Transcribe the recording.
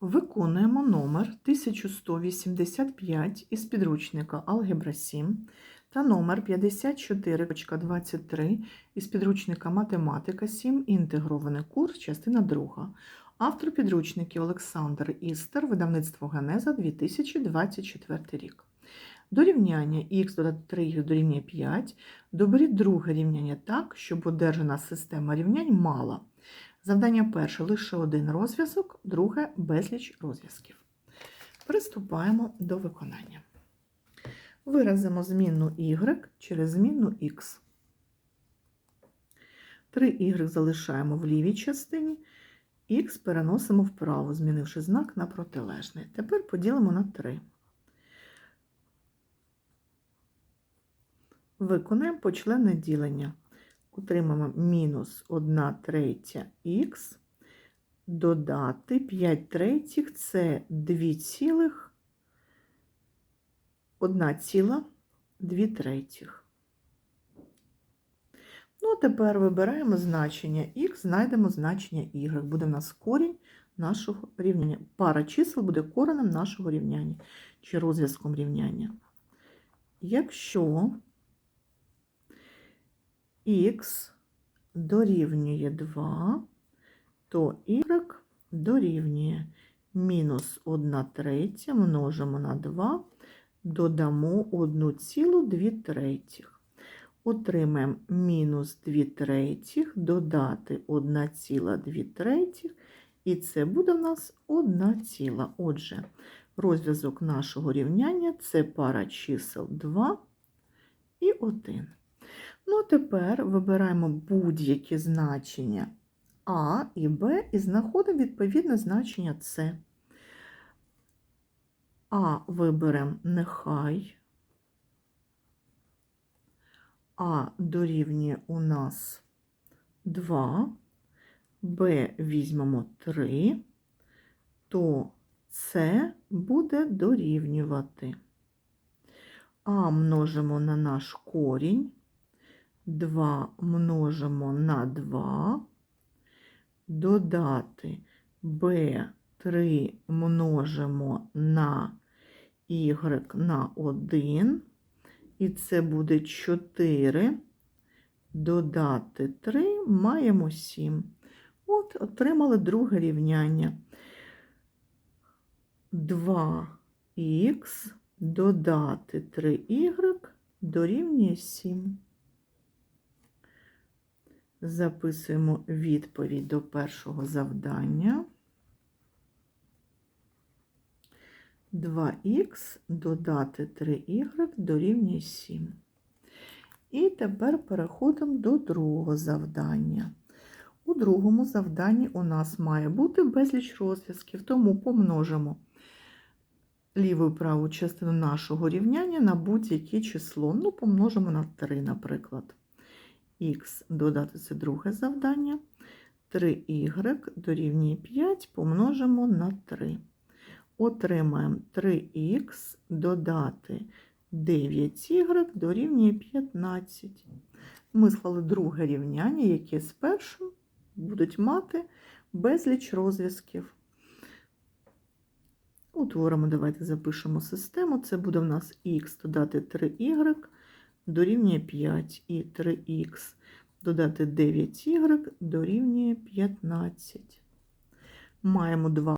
Виконуємо номер 1185 із підручника Алгебра 7 та номер 54.23 із підручника Математика 7. Інтегрований курс, частина 2. Автор підручників Олександр Істер, видавництво Генеза 2024 рік. До рівняння х додати 3 дорівнює 5. Доберіть друге рівняння так, щоб одержана система рівнянь мала. Завдання перше лише один розв'язок, друге безліч розв'язків. Приступаємо до виконання. Виразимо змінну y через змінну x. 3y залишаємо в лівій частині, х переносимо вправо, змінивши знак на протилежний. Тепер поділимо на 3. Виконаємо почленне ділення. Отримаємо мінус 1 третя х, додати 5 третіх – це 2 цілих, 1 ціла 2 третіх. Ну, а тепер вибираємо значення х, знайдемо значення y. Буде в нас корінь нашого рівняння. Пара чисел буде коренем нашого рівняння чи розв'язком рівняння. Якщо х дорівнює 2, то y дорівнює мінус 1 третя множимо на 2, додамо 1,2 третіх. Отримаємо мінус 2 третіх, додати 1,2 третіх, і це буде в нас 1 ціла. Отже, розв'язок нашого рівняння – це пара чисел 2 і 1. Ну, тепер вибираємо будь-які значення А і Б і знаходимо відповідне значення С. А виберемо нехай. А дорівнює у нас 2, Б візьмемо 3, то С буде дорівнювати. А множимо на наш корінь. 2 множимо на 2, додати b3 множимо на y на 1, і це буде 4, додати 3, маємо 7. От, отримали друге рівняння. 2х додати 3y дорівнює 7. Записуємо відповідь до першого завдання. 2х додати 3y дорівнює 7. І тепер переходимо до другого завдання. У другому завданні у нас має бути безліч розв'язків, тому помножимо ліву і праву частину нашого рівняння на будь-яке число. Ну, помножимо на 3, наприклад х додати це друге завдання. 3y дорівнює 5 помножимо на 3. Отримаємо 3х додати 9y дорівнює 15. Ми склали друге рівняння, яке спершу будуть мати безліч розв'язків. Утворимо, давайте запишемо систему. Це буде в нас х додати 3y дорівнює 5 і 3х додати 9y дорівнює 15. Маємо два